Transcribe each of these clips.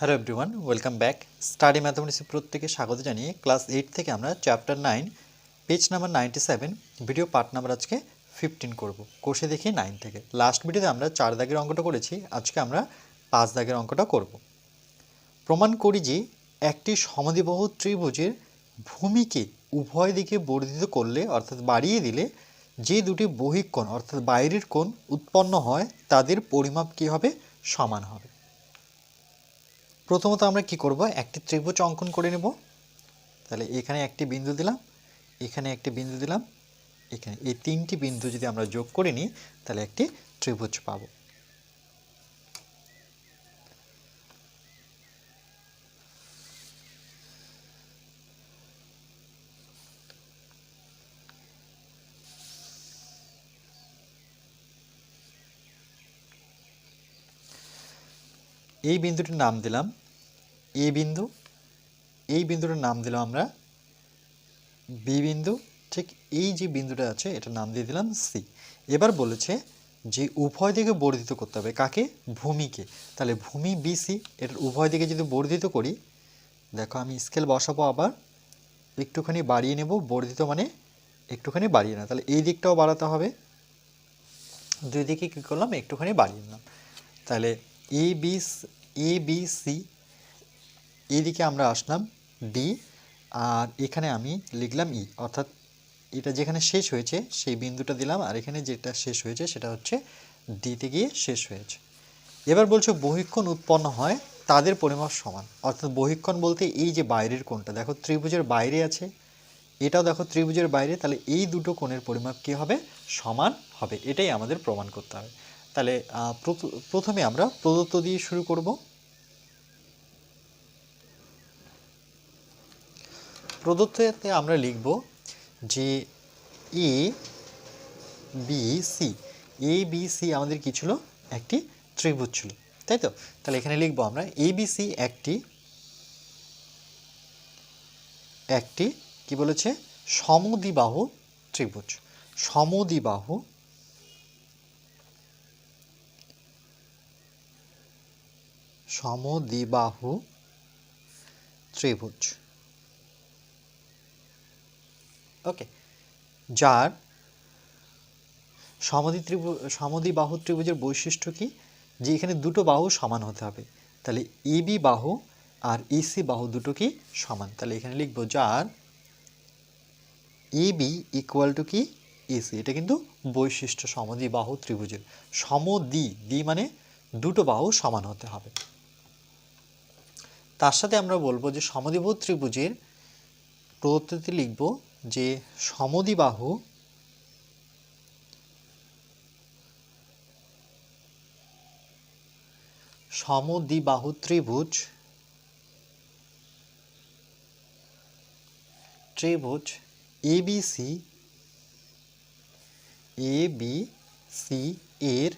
Hello everyone welcome back study ম্যাথামেটিক্সে প্রত্যেকে স্বাগত জানিয়ে ক্লাস এইট থেকে আমরা chapter nine page number ninety seven video part number আজকে ফিফটিন করব। কোষে দেখি নাইন থেকে। লাস্ট ভিডিওতে আমরা চার দাগের অঙ্কটা করেছি। আজকে আমরা পাঁচ দাগের অঙ্কটা করব। প্রমাণ করি যে একটি সমদ্বিবাহু ত্রিভুজের ভূমিকে উভয় দিকে বর্ধিত করলে, অর্থাৎ বাড়িয়ে দিলে, যে দুটি বহিঃকোণ, অর্থাৎ বাইরের কোণ উৎপন্ন হয়, তাদের পরিমাপ কী হবে? সমান হবে। প্রথমত আমরা কি করব? একটি ত্রিভুজ অঙ্কন করে নেব। তাহলে এখানে একটি বিন্দু দিলাম, এখানে একটি বিন্দু দিলাম, এখানে এই তিনটি বিন্দু যদি আমরা যোগ করে নিই, তাহলে একটি ত্রিভুজ পাবো। এই বিন্দুটির নাম দিলাম এ বিন্দু, এই বিন্দুটার নাম দিলাম আমরা বি বিন্দু, ঠিক এই যে বিন্দুটা আছে এটার নাম দিয়ে দিলাম সি এবার বলেছে যে উভয় দিকে বর্ধিত করতে হবে, কাকে? ভূমিকে। তাহলে ভূমি বিসি এটার উভয় দিকে যদি বর্ধিত করি, দেখো আমি স্কেল বসাবো আবার, একটুখানি বাড়িয়ে নেব, বর্ধিত মানে একটুখানি বাড়িয়ে না, তাহলে এই দিকটাও বাড়াতে হবে। দুই দিকে কী করলাম? একটুখানি বাড়িয়ে নিলাম। তাহলে A B A B C এদিকে আমরা আসলাম ডি আর এখানে আমি লিখলাম ই অর্থাৎ এটা যেখানে শেষ হয়েছে, সেই বিন্দুটা দিলাম, আর এখানে যেটা শেষ হয়েছে সেটা হচ্ছে ডিতে গিয়ে শেষ হয়েছে। এবার বলছো বহিক্ষণ উৎপন্ন হয় তাদের পরিমাপ সমান, অর্থাৎ বহিক্ষণ বলতে এই যে বাইরের কোণটা, দেখো ত্রিভুজের বাইরে আছে, এটাও দেখো ত্রিভুজের বাইরে, তাহলে এই দুটো কোণের পরিমাপ কী হবে? সমান হবে, এটাই আমাদের প্রমাণ করতে হবে। তাহলে প্রথ- প্রথমে আমরা প্রদত্ত দিয়ে শুরু করব। প্রদত্ততে আমরা লিখব যে A B C A B C আমাদের কি ছিল? একটি ত্রিভুজ ছিল। তাই তো? তাহলে এখানে লিখব আমরা এ বি সি একটি একটি কি বলেছে? সমদিবাহু ত্রিভুজ। সমদিবাহু সমদিবাহু ত্রিভুজ। ওকে যার সমদ্বি ত্রিভুজ সমদ্বিবাহু ত্রিভুজের বৈশিষ্ট্য কি? যে এখানে দুটো বাহু সমান হতে হবে। তাহলে এবি বাহু আর ইসি বাহু দুটো কি সমান? তাহলে এখানে লিখব যার এবি ইকুয়াল টু কি? এসি এটা কিন্তু বৈশিষ্ট্য সমদ্বিবাহু ত্রিভুজের। সমদ্বি দ্বি মানে দুটো বাহু সমান হতে হবে। তার সাথে আমরা বলব যে সমদ্বিবাহু ত্রিভুজের প্রদত্ততে লিখব যে সমদিবাহু সমদ্বিবাহু ত্রিভুজ ত্রিভুজ A B C A B C এর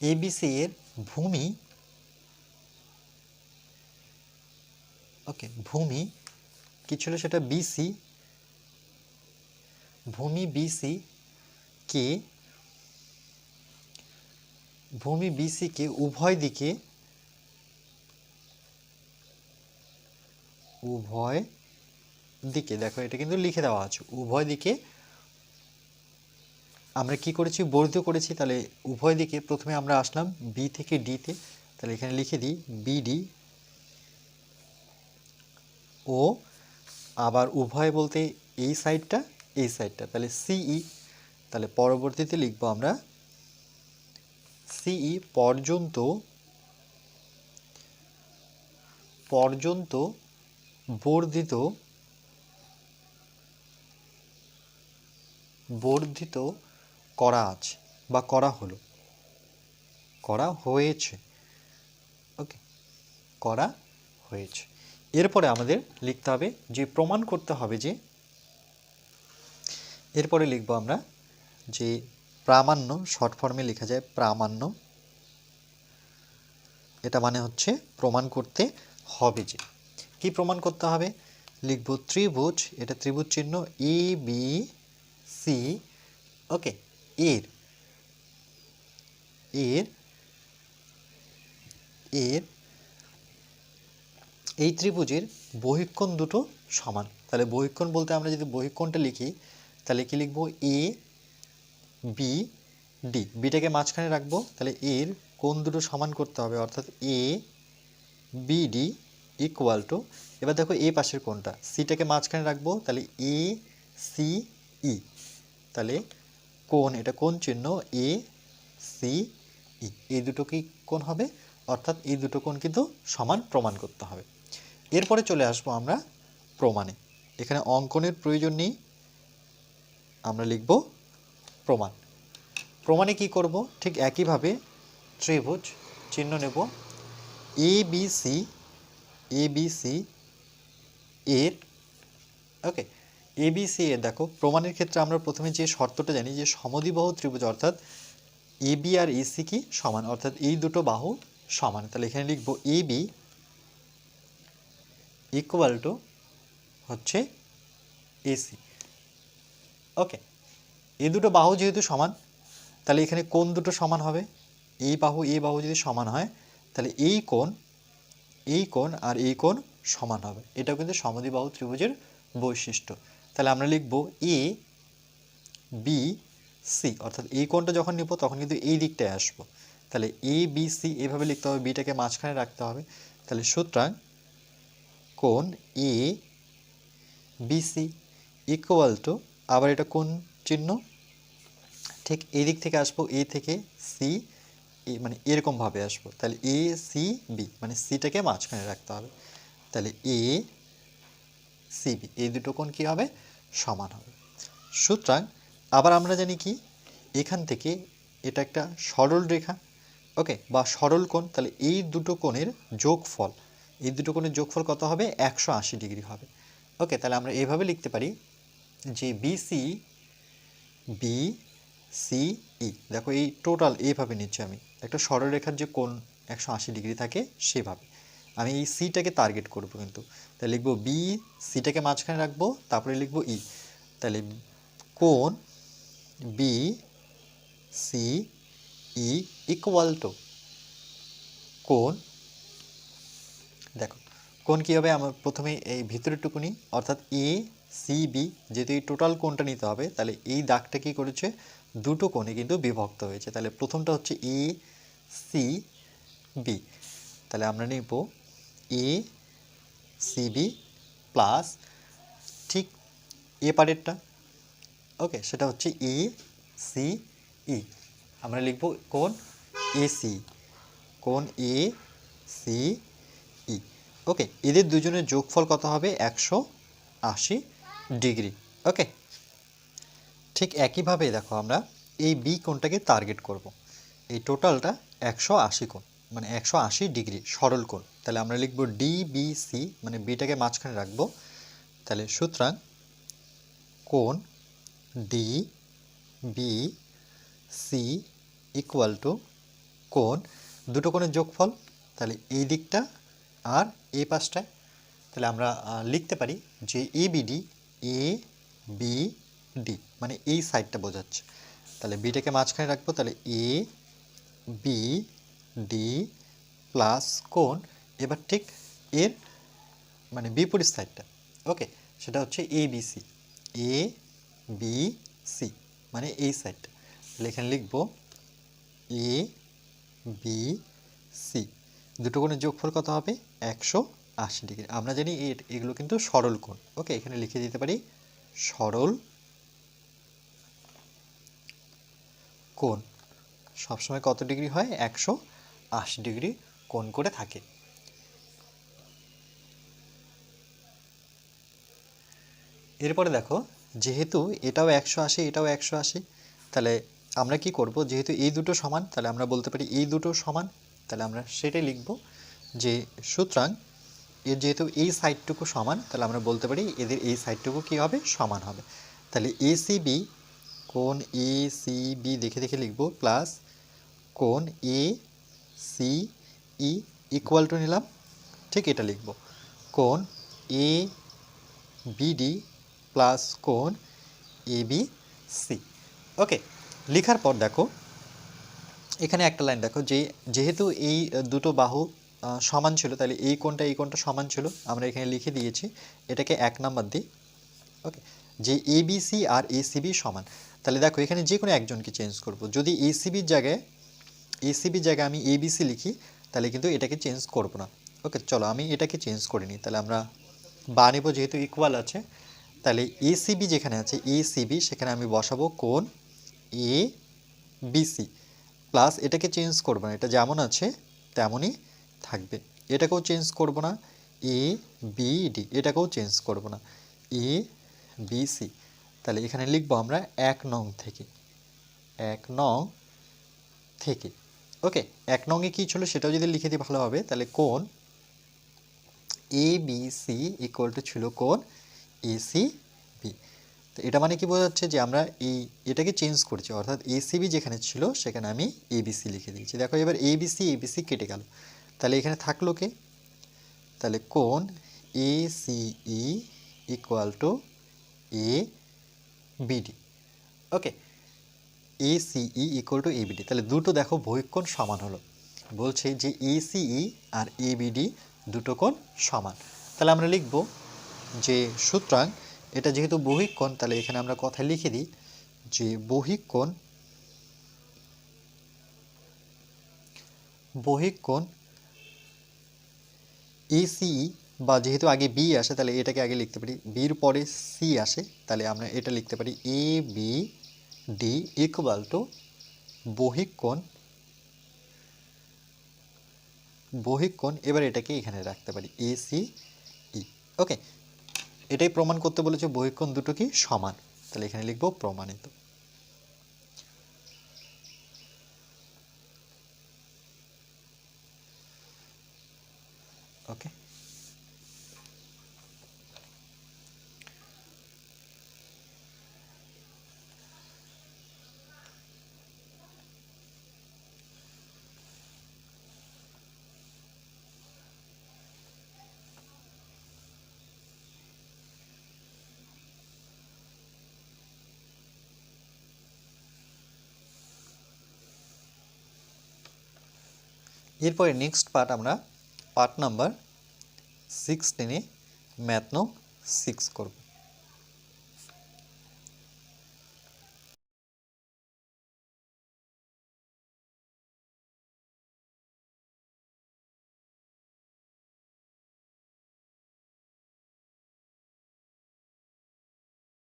এবিসি এর ভূমি, ওকে, ভূমি কি ছিল সেটা বিসি ভূমি বিসি কে, ভূমি বিসি কে উভয় দিকে উভয় দিকে, দেখো এটা কিন্তু লিখে দেওয়া আছে, উভয় দিকে আমরা কি করেছি, বর্ধিত করেছি, তাহলে উভয় দিকে প্রথমে আমরা আসলাম বি থেকে ডিতে তাহলে এখানে লিখে দিই বিডি ও আবার উভয় বলতে এই সাইডটা এই সাইডটা। তাহলে সিই তাহলে পরবর্তীতে লিখব আমরা সিই পর্যন্ত পর্যন্ত বর্ধিত বর্ধিত করা আছে বা করা হলো। করা হয়েছে। ওকে, করা হয়েছে। এরপরে আমাদের লিখতে হবে যে প্রমাণ করতে হবে যে, এরপরে লিখব আমরা যে প্রামাণ্য শর্ট ফর্মে লেখা যায় প্রামাণ্য। এটা মানে হচ্ছে প্রমাণ করতে হবে যে। কি প্রমাণ করতে হবে? লিখব ত্রিভুজ, এটা ত্রিভুজ চিহ্ন এ বি সি ওকে, এর এর এর এই ত্রিভুজের বহিকোণ দুটো সমান। তাহলে বহিকোণ বলতে আমরা যদি বহিকোণটা লিখি, তাহলে কি লিখব? এ বি ডি বিটাকে মাঝখানে রাখব, তাহলে এর কোন দুটো সমান করতে হবে, অর্থাৎ এ বিডি ইকুয়াল টু এবার দেখো এ পাশের কোনটা সিটাকে মাঝখানে রাখব, তাহলে এ সি ই তাহলে কোন এটা কোন চিহ্ন এ সি ই এই দুটো কি কোন হবে? অর্থাৎ এই দুটো কোন কিন্তু সমান প্রমাণ করতে হবে। এরপরে চলে আসব আমরা প্রমাণে। এখানে অঙ্কনের প্রয়োজন নেই। আমরা লিখব প্রমাণ। প্রমাণে কি করব? ঠিক একইভাবে ত্রিভুজ চিহ্ন নেব। A B C A B C এর ওকে এ বি সি এর। দেখো, প্রমাণের ক্ষেত্রে আমরা প্রথমে যে শর্তটা জানি, যে সমদ্বিবাহু ত্রিভুজ অর্থাৎ এ বি আর এসি কি সমান? অর্থাৎ এই দুটো বাহু সমান। তাহলে এখানে লিখব এ বি ইকুয়াল টু হচ্ছে এসি ওকে এই দুটো বাহু যেহেতু সমান, তাহলে এখানে কোন দুটো সমান হবে? এই বাহু এই বাহু যদি সমান হয়, তাহলে এই কোণ এই কোণ আর এই কোণ সমান হবে। এটাও কিন্তু সমদ্বিবাহু ত্রিভুজের বৈশিষ্ট্য। তাহলে আমরা লিখব এ বি সি অর্থাৎ এই কোণটা যখন নিব, তখন কিন্তু এই দিকটায় আসব। তাহলে এ বি সি এভাবে লিখতে হবে। বিটাকে মাঝখানে রাখতে হবে। তাহলে সুতরাং কোণ এ বিসি ইকুয়াল টু আবার এটা কোন চিহ্ন, ঠিক এই দিক থেকে আসব, এ থেকে সি এ মানে এরকমভাবে আসব। তাহলে এ সি বি মানে সিটাকে মাঝখানে রাখতে হবে। তাহলে এ সি বি এই দুটো কোণ কী হবে? সমান হবে। সুতরাং আবার আমরা জানি কি? এখান থেকে এটা একটা সরল রেখা ওকে, বা সরল কোণ, তাহলে এই দুটো কোণের যোগফল এই দুটো কোণের যোগফল কত হবে? একশো আশি ডিগ্রি হবে। ওকে, তাহলে আমরা এইভাবে লিখতে পারি যে বিসি বি সি ই দেখো, এই টোটাল এইভাবে নিচ্ছি আমি। একটা সরলরেখার যে কোণ একশো ডিগ্রি থাকে, সেভাবে। আমি এই সিটাকে টার্গেট করব কিন্তু। তাহলে লিখব বি সিটাকে মাঝখানে রাখব, তারপরে লিখব ই তাহলে কোণ B C E equal to কোণ দেখো, কোণ কী হবে? আমার প্রথমে এই ভিতরের টুকুনি অর্থাৎ এ সি বি যেহেতু এই টোটাল কোণটা নিতে হবে, তাহলে এই দাগটা কী করেছে? দুটো কোণে কিন্তু বিভক্ত হয়েছে। তাহলে প্রথমটা হচ্ছে এ সি বি তাহলে আমরা নিব এ সি বি প্লাস ঠিক এ পারেরটা। ওকে, সেটা হচ্ছে এ সি ই আমরা লিখব কোন এ সি কোন এ সি ওকে এদের দুজনের যোগফল কত হবে? একশো আশি ডিগ্রি। ওকে ঠিক একইভাবে দেখো আমরা এই বি কোণটাকে টার্গেট করব। এই টোটালটা একশো আশি কোণ মানে একশো আশি ডিগ্রি, সরল কোণ। তাহলে আমরা লিখব ডি বি সি মানে বিটাকে মাঝখানে রাখব। তাহলে সুতরাং কোণ D B C equal to কোণ, দুটো কোণের যোগফল। তাহলে এই দিকটা আর এই পাশটায় তাহলে আমরা লিখতে পারি যে A B D A B D মানে এই সাইডটা বোঝাচ্ছে। তাহলে বিটাকে মাঝখানে রাখব, তাহলে এ বি ডি প্লাস কোণ, এবার ঠিক এর মানে বিপরীত সাইডটা ওকে সেটা হচ্ছে A B C A B C মানে এই সাইডটা তাহলে এখানে লিখব এ বি সি দুটো কোণের যোগফল কত হবে? একশো আশি ডিগ্রি। আমরা জানি এগুলো কিন্তু সরল কোণ ওকে, এখানে লিখে দিতে পারি, সরল কোণ। সবসময় কত ডিগ্রি হয়? একশো আশি ডিগ্রি কোণ করে থাকে। এরপরে দেখো, যেহেতু এটাও একশো আশি, এটাও একশো আশি, তাহলে আমরা কি করব? যেহেতু এই দুটো সমান, তাহলে আমরা বলতে পারি এই দুটো সমান তাহলে আমরা সেটাই লিখব যে সুতরাং এর যেহেতু এই সাইডটুকু সমান, তাহলে আমরা বলতে পারি এদের এই সাইডটুকু কী হবে? সমান হবে। তাহলে এসিবি কোন এ সি বি দেখে দেখে লিখব প্লাস কোন A C E equal to নিলাম, ঠিক এটা লিখব। কোন এ বিডি প্লাস কোন এ বি সি ওকে লেখার পর দেখো এখানে একটা লাইন দেখো, যে যেহেতু এই দুটো বাহু সমান ছিল, তাহলে এই কোণটা এই কোণটা সমান ছিল, আমরা এখানে লিখে দিয়েছি, এটাকে এক নাম্বার দিই ওকে যে এবিসি আর এসিবি সমান। তাহলে দেখো, এখানে যে কোনো একজনকে চেঞ্জ করব। যদি এসিবির জায়গায় এসিবির জায়গায় আমি এবিসি লিখি, তাহলে কিন্তু এটাকে চেঞ্জ করব না। ওকে চলো, আমি এটাকে চেঞ্জ করে নিই। তাহলে আমরা বা নেব, যেহেতু ইকুয়াল আছে, তাহলে এসিবি যেখানে আছে এসিবি সেখানে আমি বসাবো কোন এ বিসি প্লাস এটাকে চেঞ্জ করব না, এটা যেমন আছে তেমনই থাকবে। এটাকেও চেঞ্জ করব না এ বি ডি এটাকেও চেঞ্জ করব না এ বি সি তাহলে এখানে লিখব আমরা এক নং থেকে, এক নং থেকে। ওকে, এক নংয়ে কী ছিল সেটাও যদি লিখে দিই ভালো হবে, তাহলে কোন A B C equal to ছিল কোন এ সি বি তো এটা মানে কি বোঝাচ্ছে যে আমরা এই, এটাকে চেঞ্জ করছি। অর্থাৎ এসিবি যেখানে ছিল, সেখানে আমি এবিসি লিখে দিয়েছি। দেখো এবার এবিসি এবিসি কেটে গেল। তাহলে এখানে থাকল কে? তাহলে কোন A C E equal to A B D okay A C E equal to ABD তাহলে দুটো দেখো বহিকোণ সমান হলো। বলছে যে এ সিই আর এবিডি দুটো কোণ সমান। তাহলে আমরা লিখব যে সুতরাং এটা যেহেতু বহিকোণ, তাহলে এখানে আমরা কথা লিখে দিই যে বহিকোণ বহিকোণ এসিই বা যেহেতু আগে বি আসে, তাহলে এটাকে আগে লিখতে পারি। বির পরে সি আসে, তাহলে আমরা এটা লিখতে পারি A B D equal to বহিকোণ বহিকোণ, এবার এটাকে এখানে রাখতে পারি এ সি ই ওকে এটাই প্রমাণ করতে বলেছে বহিক্ষণ দুটো কি সমান। তাহলে এখানে লিখব প্রমাণিত। ওকে। এরপরে নেক্সট পার্ট আমরা পার্ট নাম্বার সিক্সটিনে ম্যাথ নং সিক্স করব।